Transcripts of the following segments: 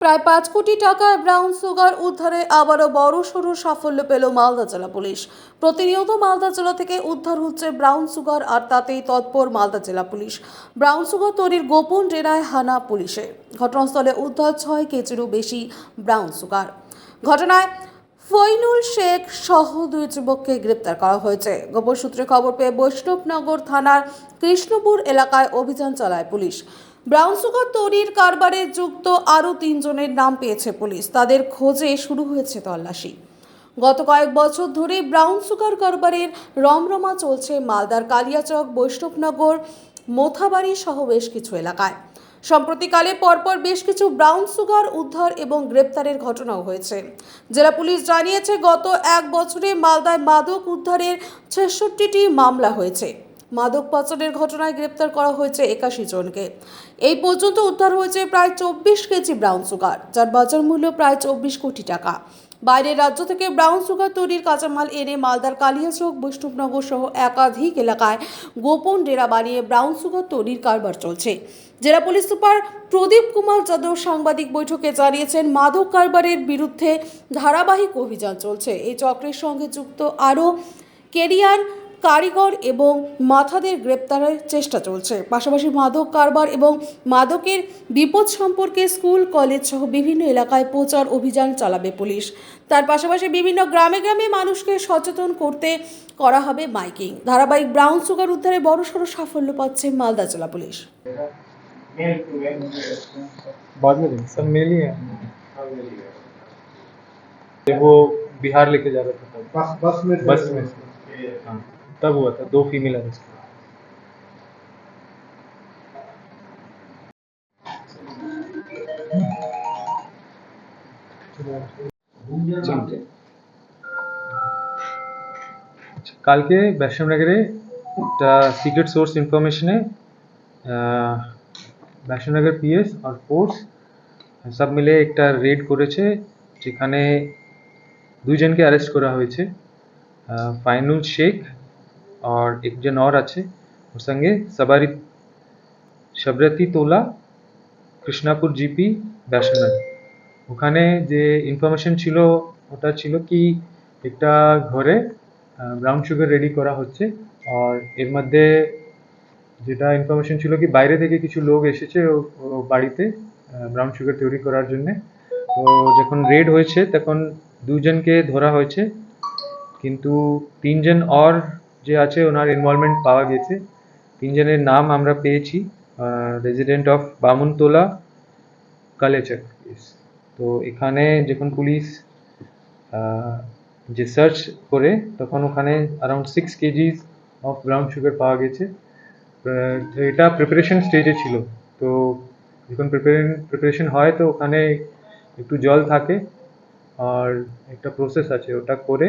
প্রায় পাঁচ কোটি টাকার ব্রাউন সুগার উদ্ধারে আবারও বড় সড়ো সাফল্য পেল মালদা জেলা পুলিশ। প্রতিনিয়ত মালদা জেলা থেকে উদ্ধার হচ্ছে ব্রাউন সুগার আর তাতেই তৎপর মালদা জেলা পুলিশ। ব্রাউন সুগার তৈরির গোপন ডেরায় হানা পুলিশে। ঘটনাস্থলে উদ্ধার ছয় কেজিরও বেশি ব্রাউন সুগার। ঘটনায় ফইনুল শেখ সহ দুই যুবককে গ্রেপ্তার করা হয়েছে। গোপন সূত্রে খবর পেয়ে বৈষ্ণবনগর থানার কৃষ্ণপুর এলাকায় অভিযান চালায় পুলিশ। ব্রাউন সুগার তৈরির কারবারে যুক্ত আরও তিনজনের নাম পেয়েছে পুলিশ। তাদের খোঁজে শুরু হয়েছে তল্লাশি। গত কয়েক বছর ধরে ব্রাউন সুগার কারবারের রমরমা চলছে মালদার কালিয়াচক, বৈষ্ণবনগর, মোথাবাড়ি সহ বেশ কিছু এলাকায়। সম্প্রতিকালে পরপর বেশ কিছু ব্রাউন সুগার উদ্ধার এবং গ্রেপ্তারের ঘটনাও হয়েছে। জেলা পুলিশ জানিয়েছে, গত এক বছরে মালদায় মাদক উদ্ধারের ছেষট্টিটি মামলা হয়েছে। মাদক পাচারের ঘটনায় গ্রেপ্তার করা হয়েছে একাশি জনকে। এই পর্যন্ত উদ্ধার হয়েছে প্রায় চব্বিশ কেজি ব্রাউন সুগার, যার বাজার মূল্য প্রায় চব্বিশ কোটি টাকা। বাইরের রাজ্য থেকে ব্রাউন সুগার তৈরির কাঁচামাল এনে মালদার কালিয়াচক, বৈষ্ণবনগর সহ একাধিক এলাকায় গোপন ডেরা বানিয়ে ব্রাউন সুগার তৈরির কারবার চলছে। জেলা পুলিশ সুপার প্রদীপ কুমার যাদব সাংবাদিক বৈঠকে জানিয়েছেন, মাদক কারবারের বিরুদ্ধে ধারাবাহিক অভিযান চলছে। এই চক্রের সঙ্গে যুক্ত আরও কেরিয়ার কারিগর এবং মাথাদের গ্রেপ্তারের চেষ্টা চলছে পাশাপাশি মাদক কারবার এবং মাদকের বিপদ সম্পর্কে স্কুল কলেজ সহ বিভিন্ন এলাকায় প্রচার অভিযান চালাবে পুলিশ তার পাশাপাশি বিভিন্ন গ্রামে গ্রামে মানুষকে সচেতন করতে করা হবে মাইকিং ধারাবাহিক ব্রাউন সুগার উদ্ধারে বড়সড় সাফল্য পাচ্ছে মালদা জেলা পুলিশ बाद में देंगे सब मेल ही है ये वो बिहार लेके जा रहा था तब बस बस में थे। बस में से हाँ तब हुआ था दो फीमेल अरेस्ट চিমটে কালকে বৈষ্ণবনগরে একটা সিক্রেট সোর্স ইনফরমেশনে বৈষ্ণবনগর পিএস আর ফোর্স সব মিলে একটা রেড করেছে যেখানে দুইজনকে অ্যারেস্ট করা হয়েছে আহ, ফাইনুল শেখ আর একজন और আছে, ওর সঙ্গে সবারি শবরতি তোলা, কৃষ্ণাপুর জিপি বৈষ্ণবনগর ওখানে যে ইনফরমেশন ছিল, ওটা ছিল কি, একটা ঘরে ব্রাউন সুগার রেডি করা হচ্ছে। আর এর মধ্যে যেটা ইনফরমেশন ছিল কি, বাইরে থেকে কিছু লোক এসেছে ও- বাড়িতে ব্রাউন সুগার তৈরি করার জন্য। তো যখন রেড হয়েছে, তখন দুজনকে ধরা হয়েছে। কিন্তু তিনজন আর যে আছে ওনার ইনভলভমেন্ট পাওয়া গেছে। তিনজনের নাম আমরা পেয়েছি রেজিডেন্ট অফ বামুনতোলা, কালেচক। তো এখানে যখন পুলিশ যে সার্চ করে, তখন ওখানে around six kgs of brown sugar পাওয়া গেছে। এটা প্রিপারেশন স্টেজে ছিল। তো যখন প্রিপারেশন হয় তো ওখানে একটু জল থাকে, আর একটা প্রসেস আছে। ওটা করে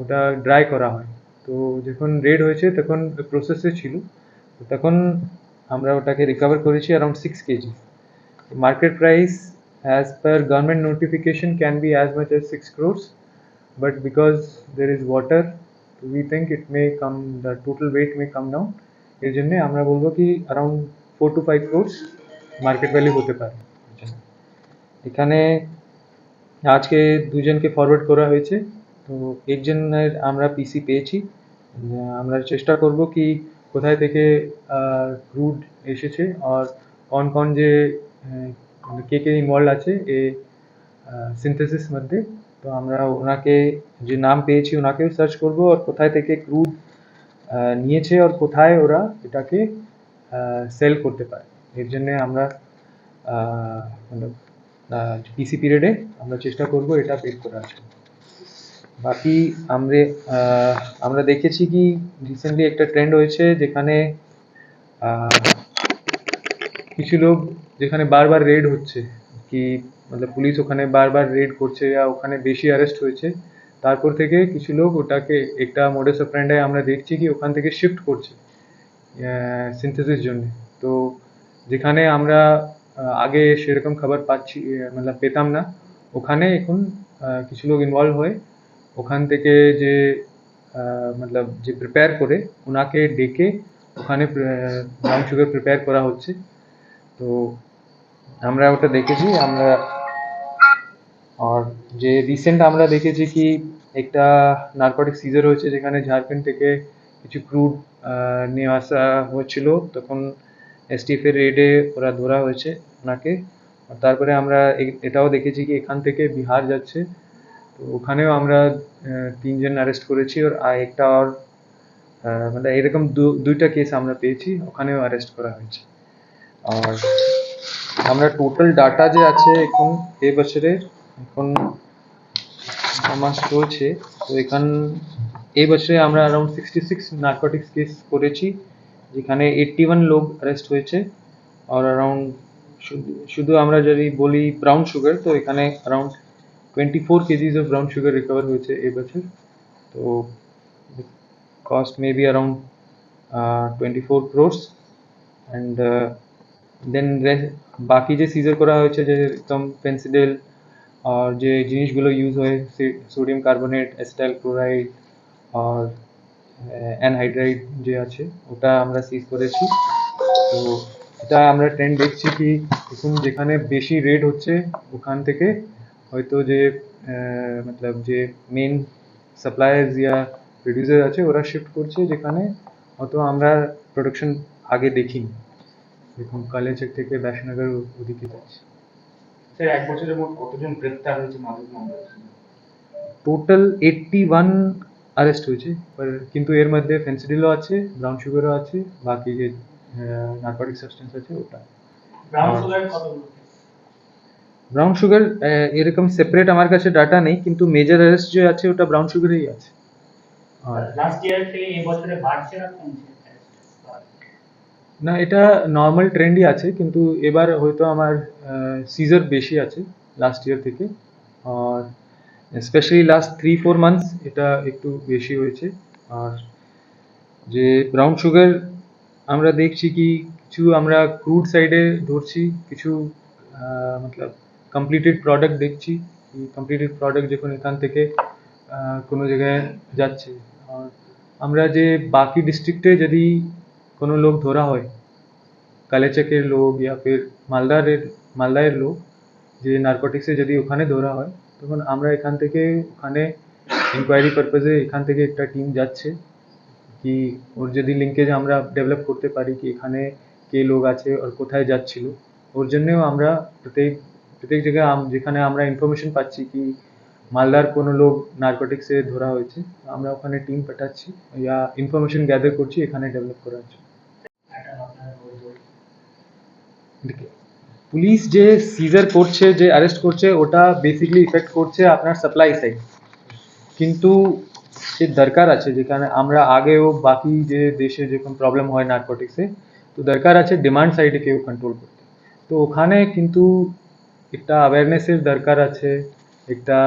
ওটা ড্রাই করা হয়। তো যখন রেড হয়েছে তখন প্রসেসে ছিল তখন আমরা ওটাকে রিকভার করেছি around six kg market price as per government notification can be as much as 6 crores but because there is water we think it may come the total weight may come down এর জন্য আমরা বলব কি around four to five crores market value হতে পারে এখানে আজকে দুজনকে ফরওয়ার্ড করা হয়েছে তো একজনের আমরা পিসি পেয়েছি। আমরা চেষ্টা করব কি কোথায় থেকে ক্রুড এসেছে আর কোন কোন যে আহ, কে কে ইনভলভ আছে এ সিনথেসিস মধ্যে। তো আমরা ওনাকে যে নাম পেয়েছি ওনাকেও সার্চ করব আর কোথায় থেকে ক্রুড নিয়েছে আর কোথায় ওরা এটাকে সেল করতে পারে। এর জন্য আমরা পিসি পিরিয়ডে আমরা চেষ্টা করব এটা বের করার জন্য। বাকি আমরা আমরা দেখেছি কি রিসেন্টলি একটা ট্রেন্ড হয়েছে যেখানে কিছু লোক যেখানে বারবার রেড হচ্ছে, কি মতলব পুলিশ ওখানে বারবার রেড করছে বা ওখানে বেশি অ্যারেস্ট হয়েছে। তারপর থেকে কিছু লোক ওটাকে একটা মোডেস অফ্রেন্ডায় আমরা দেখছি কি ওখান থেকে শিফট করছে সিনথেসিস জন্য। তো যেখানে আমরা আগে সেরকম খবর পাচ্ছি মানে পেতাম না, ওখানে এখন কিছু লোক ইনভলভ হয়ে ওখান থেকে যে মতলব যে প্রিপেয়ার করে ওনাকে ডেকে ওখানে ব্রাউন সুগার প্রিপেয়ার করা হচ্ছে। তো আমরা ওটা দেখেছি, আমরা আর যে রিসেন্ট আমরা দেখেছি কি একটা নার্কোটিক সিজার হয়েছে যেখানে ঝাড়খণ্ড থেকে কিছু ক্রুড নিয়ে আসা হয়েছিল। তখন এসটিএফ এর রেডে ওরা ধরা হয়েছে ওনাকে। তারপরে আমরা এটাও দেখেছি কি এখান থেকে বিহার যাচ্ছে। তো ওখানেও আমরা তিনজন অ্যারেস্ট করেছি। আর একটা আর মানে এরকম দুইটা কেস আমরা পেয়েছি, ওখানেও অ্যারেস্ট করা হয়েছে। আর আমরা টোটাল ডাটা যে আছে এখন, এ বছরে এখন আমার চলছে। তো এখান এই বছরে আমরা around sixty six narcotics case করেছি, যেখানে এইট্টি ওয়ান লোক অ্যারেস্ট হয়েছে। আর অ্যারাউন্ড শুধু আমরা যদি বলি ব্রাউন সুগার তো এখানে around twenty four kgs of brown sugar recover হয়েছে এই বছর। তো be around uh, 24 crores and uh, then re- বাকি যে সিজার করা হয়েছে যে একদম পেন্সিডেল আর যে জিনিসগুলো ইউজ হয় সোডিয়াম কার্বনেট অ্যাসিটাইল ক্লোরাইড আর অ্যানহাইড্রাইড যে আছে ওটা আমরা সিজ করেছি। তো এটা আমরা ট্রেন্ড দেখছি কি এখন যেখানে বেশি রেট হচ্ছে ওখান থেকে হয়তো যে মতলব যে মেন সাপ্লায়ার্স ইয়া প্রডিউসার আছে ওরা শিফট করছে যেখানে হয়তো আমরা প্রোডাকশন আগে দেখিনি। দেখুন কালেচক থেকে ব্যাসনগর ওদিকে যাচ্ছে। স্যার এক বছরের মোট কতজন গ্রেপ্তার হয়েছে মাদক মামলায়? টোটাল এইট্টি ওয়ান অ্যারেস্ট হয়েছে কিন্তু এর মধ্যে ফেন্সিডিলও আছে ব্রাউন সুগারও আছে বাকি যে নার্কোটিক সাবস্টেন্স আছে ওটা। ব্রাউন সুগার কতগুলো? ব্রাউন সুগার এরকম সেপারেট আমার কাছে ডাটা নেই কিন্তু মেজর অ্যারেস্ট যে আছে ওটা ব্রাউন সুগারেই আছে। আর লাস্ট ইয়ার থেকে এই বছরে বাড়ছে না কমছে? না এটা নর্মাল ট্রেন্ডই আছে কিন্তু এবার হয়তো আমার সিজার বেশি আছে লাস্ট ইয়ার থেকে। আর specially last three four months এটা একটু বেশি হয়েছে। আর যে ব্রাউন সুগার আমরা দেখছি কি কিছু আমরা ক্রুড সাইডে ধরছি কিছু মতলব কমপ্লিটেড প্রোডাক্ট দেখছি কমপ্লিটেড প্রোডাক্ট যখন এখান থেকে কোনো জায়গায় যাচ্ছে। আর আমরা যে বাকি ডিস্ট্রিক্টে যদি কোনো লোক ধরা হয়, কালেচকের লোক ইয়া ফির মালদারের, মালদায়ের লোক, যে নার্কোটিক্সে যদি ওখানে ধরা হয়, তখন আমরা এখান থেকে ওখানে ইনকোয়ারি পারপাজে এখান থেকে একটা টিম যাচ্ছে, কি ওর যদি লিঙ্কেজ আমরা ডেভেলপ করতে পারি, কি এখানে কে লোক আছে, আর কোথায় যাচ্ছিল, ওর জন্যেও আমরা প্রত্যেক প্রত্যেক জায়গায় আম- যেখানে আমরা ইনফরমেশন পাচ্ছি কি মালদার কোনো লোক নার্কোটিক্সে ধরা হয়েছে আমরা ওখানে টিম পাঠাচ্ছি ইয়া ইনফরমেশন গ্যাদার করছি এখানে ডেভেলপ করার জন্য দেখে, পুলিশ যে সিজার করছে যে অ্যারেস্ট করছে ওটা বেসিক্যালি ইফেক্ট করছে আপনার সাপ্লাই সাইড কিন্তু যে দরকার আছে যেখানে আমরা আগেও বাকি যে দেশে যেরকম প্রবলেম হয় নার্কোটিক্সে তো দরকার আছে ডিমান্ড সাইডে কেউ কন্ট্রোল করতে। তো ওখানে কিন্তু একটা অ্যাওয়ারনেসের দরকার আছে, একটা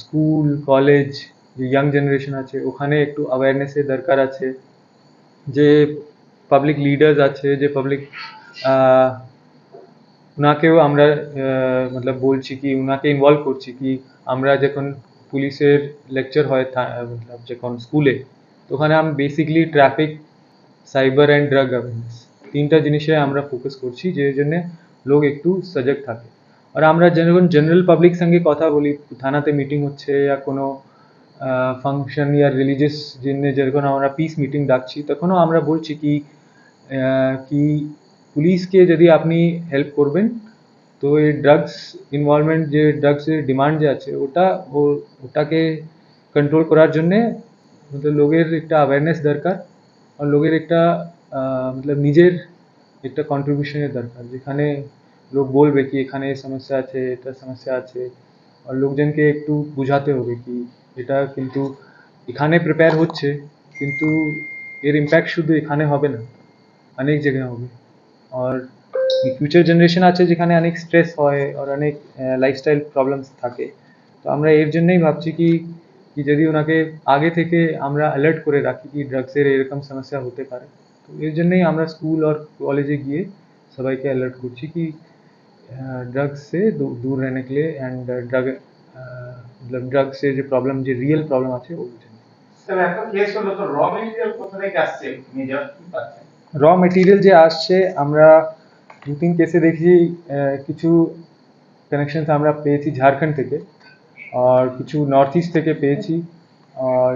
স্কুল কলেজ যে ইয়াং জেনারেশন আছে, ওখানে একটু অ্যাওয়ারনেসের দরকার আছে। যে পাবলিক লিডার্স আছে, যে পাবলিক ওনাকেও আমরা মতলব বলছি কি ওনাকে ইনভলভ করছি কি, আমরা যখন পুলিশের লেকচার হয় মতলব যখন স্কুলে তো ওখানে আমি basically traffic cyber and drug awareness তিনটা জিনিসে আমরা ফোকাস করছি, যে জন্য লোক একটু সজাগ থাকে আর আমরা যখন জেনারেল পাবলিক সঙ্গে কথা বলি থানাতে মিটিং হচ্ছে या কোনো ফাংশন या রিলিজিয়াস জন্য যখন আমরা পিস মিটিং ডাকছি তখনও আমরা বলছি কি আহ, কি পুলিশকে যদি আপনি হেল্প করবেন তো এই ড্রাগস ইনভলভমেন্ট যে ড্রাগসের ডিমান্ড যে আছে ওটা ও- ওটাকে কন্ট্রোল করার জন্যে মতলব লোকের একটা অ্যাওয়ারনেস দরকার আর লোকের একটা আহ, মতলব নিজের একটা কন্ট্রিবিউশনের দরকার যেখানে লোক বলবে কি এখানে এই সমস্যা আছে এটা সমস্যা আছে আর লোকজনকে একটু বোঝাতে হবে কি এটা কিন্তু এখানে প্রিপেয়ার হচ্ছে কিন্তু এর ইম্প্যাক্ট শুধু এখানে হবে না অনেক জায়গায় হবে আর ফিউচার জেনারেশন আছে যেখানে অনেক স্ট্রেস হয় আর অনেক লাইফস্টাইল প্রবলেমস থাকে তো আমরা এর জন্যই ভাবছি কি কি যদি ওনাকে আগে থেকে আমরা অ্যালার্ট করে রাখি কি ড্রাগসের এরকম সমস্যা হতে পারে তো এর জন্যই আমরা স্কুল আর কলেজে গিয়ে সবাইকে অ্যালার্ট করছি কি ड्रग्स से दू- दूर रहने के लिए एंड ड्रग मतलब ड्रग से जो प्रॉब्लम जो रियल प्रॉब्लम আছে ওর জন্য স্যার একটা কেস হলো তো র মেটেরিয়াল কোথা থেকে আসছে মেজর কি পাচ্ছেন র মেটেরিয়াল যে আসছে আমরা দু তিন কেসে দেখি আহ, কিছু কানেকশন আমরা পেয়েছি ঝাড়খণ্ড থেকে আর কিছু নর্থ ইস্ট থেকে পেয়েছি আর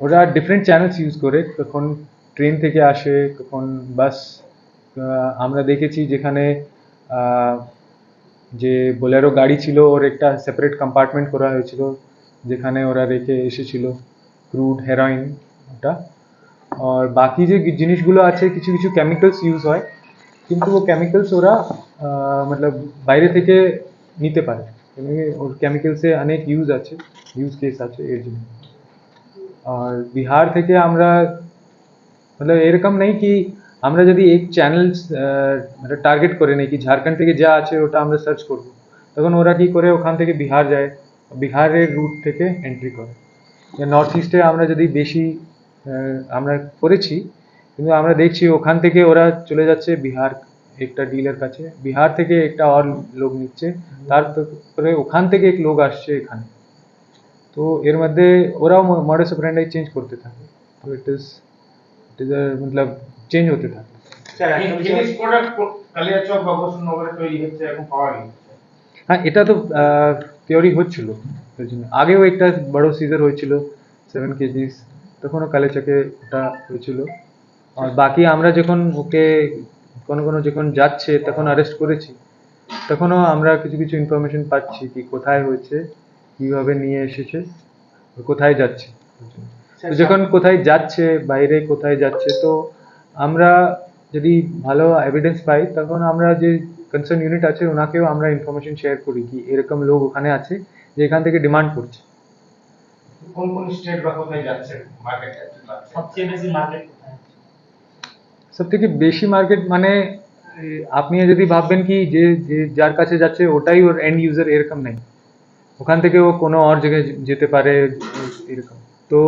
ওরা ডিফারেন্ট চ্যানেলস ইউজ করে কখন ট্রেন থেকে আসে কখন বাস আমরা দেখেছি যেখানে আহ, যে বোলেরো গাড়ি ছিল, ওর একটা সেপারেট কম্পার্টমেন্ট করা হয়েছিল, যেখানে ওরা রেখে এসেছিল ক্রুড হেরোইন ওটা। আর বাকি যে জিনিসগুলো আছে, কিছু কিছু কেমিক্যালস ইউজ হয়, কিন্তু ও কেমিক্যালস ওরা মতলব বাইরে থেকে নিতে পারে। ওর কেমিক্যালসে অনেক ইউজ আছে ইউজ কেস আছে এর জন্য। আর বিহার থেকে আমরা, মতলব এরকম নেই কি আমরা যদি এক চ্যানেল টার্গেট করে নেই কি ঝাড়খণ্ড থেকে যা আছে ওটা আমরা সার্চ করব, তখন ওরা কি করে ওখান থেকে বিহার যায়, বিহারের রুট থেকে এন্ট্রি করে। নর্থ ইস্টে আমরা যদি বেশি আমরা করেছি, কিন্তু আমরা দেখছি ওখান থেকে ওরা চলে যাচ্ছে বিহার একটা ডিলের কাছে, বিহার থেকে একটা আর লোক নিচ্ছে তারপরে ওখান থেকে এক লোক আসছে এখানে। তো এর মধ্যে ওরাও মডাস অপারেন্ডাই চেঞ্জ করতে থাকে। তো ইট ইজ মতলব চেঞ্জ হতে থাকে স্যার প্রোডাক্ট কালিয়াচক বা তৈরি হচ্ছে এখন পাওয়া হ্যাঁ এটা তো পিওরই হচ্ছিল। জন্য। আগেও একটা বড় সিজার হয়েছিল সেভেন কেজিস তখনও কালেচাকে ওটা হয়েছিল। আর বাকি আমরা যখন ওকে কোনো কোনো যখন যাচ্ছে তখন অ্যারেস্ট করেছি। তখনও আমরা কিছু কিছু ইনফরমেশন পাচ্ছি কি কোথায় হয়েছে কীভাবে নিয়ে এসেছে কোথায় যাচ্ছে। তো যখন কোথায় যাচ্ছে বাইরে কোথায় যাচ্ছে তো আমরা যদি ভালো এভিডেন্স পাই তখন আমরা যে কনসার্ন ইউনিট আছে ওনাকেও আমরা ইনফরমেশন শেয়ার করি কি এরকম লোক ওখানে আছে যে এখান থেকে ডিমান্ড করছে। কোন কোন স্টেট বা কোথায় যাচ্ছে মার্কেট সবচেয়ে বেশি মার্কেট সব থেকে বেশি মার্কেট মানে আপনি যদি ভাববেন কি যে যে যার কাছে যাচ্ছে ওটাই ওর এন্ড ইউজার এরকম নেই। ওখান থেকে ও কোনো আর জায়গায় যেতে পারে এরকম। তো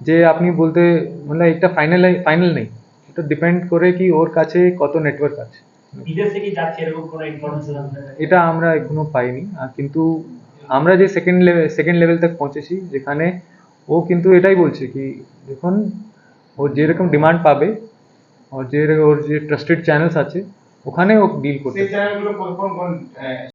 যে আপনি বলতে মানে এটা ফাইনাল ফাইনাল নেই। এটা ডিপেন্ড করে কি ওর কাছে কত নেটওয়ার্ক আছে। বিদেশে কি যাচ্ছে এরকম কোনো ইনফরমেশন এটা আমরা এখনও পাইনি। আর কিন্তু আমরা যে সেকেন্ড লেভেল সেকেন্ড লেভেল তক পৌঁছেছি যেখানে ও কিন্তু এটাই বলছে কি দেখুন ও যেরকম ডিমান্ড পাবে ওর যে ওর যে ট্রাস্টেড চ্যানেলস আছে ওখানে ও ডিল করতে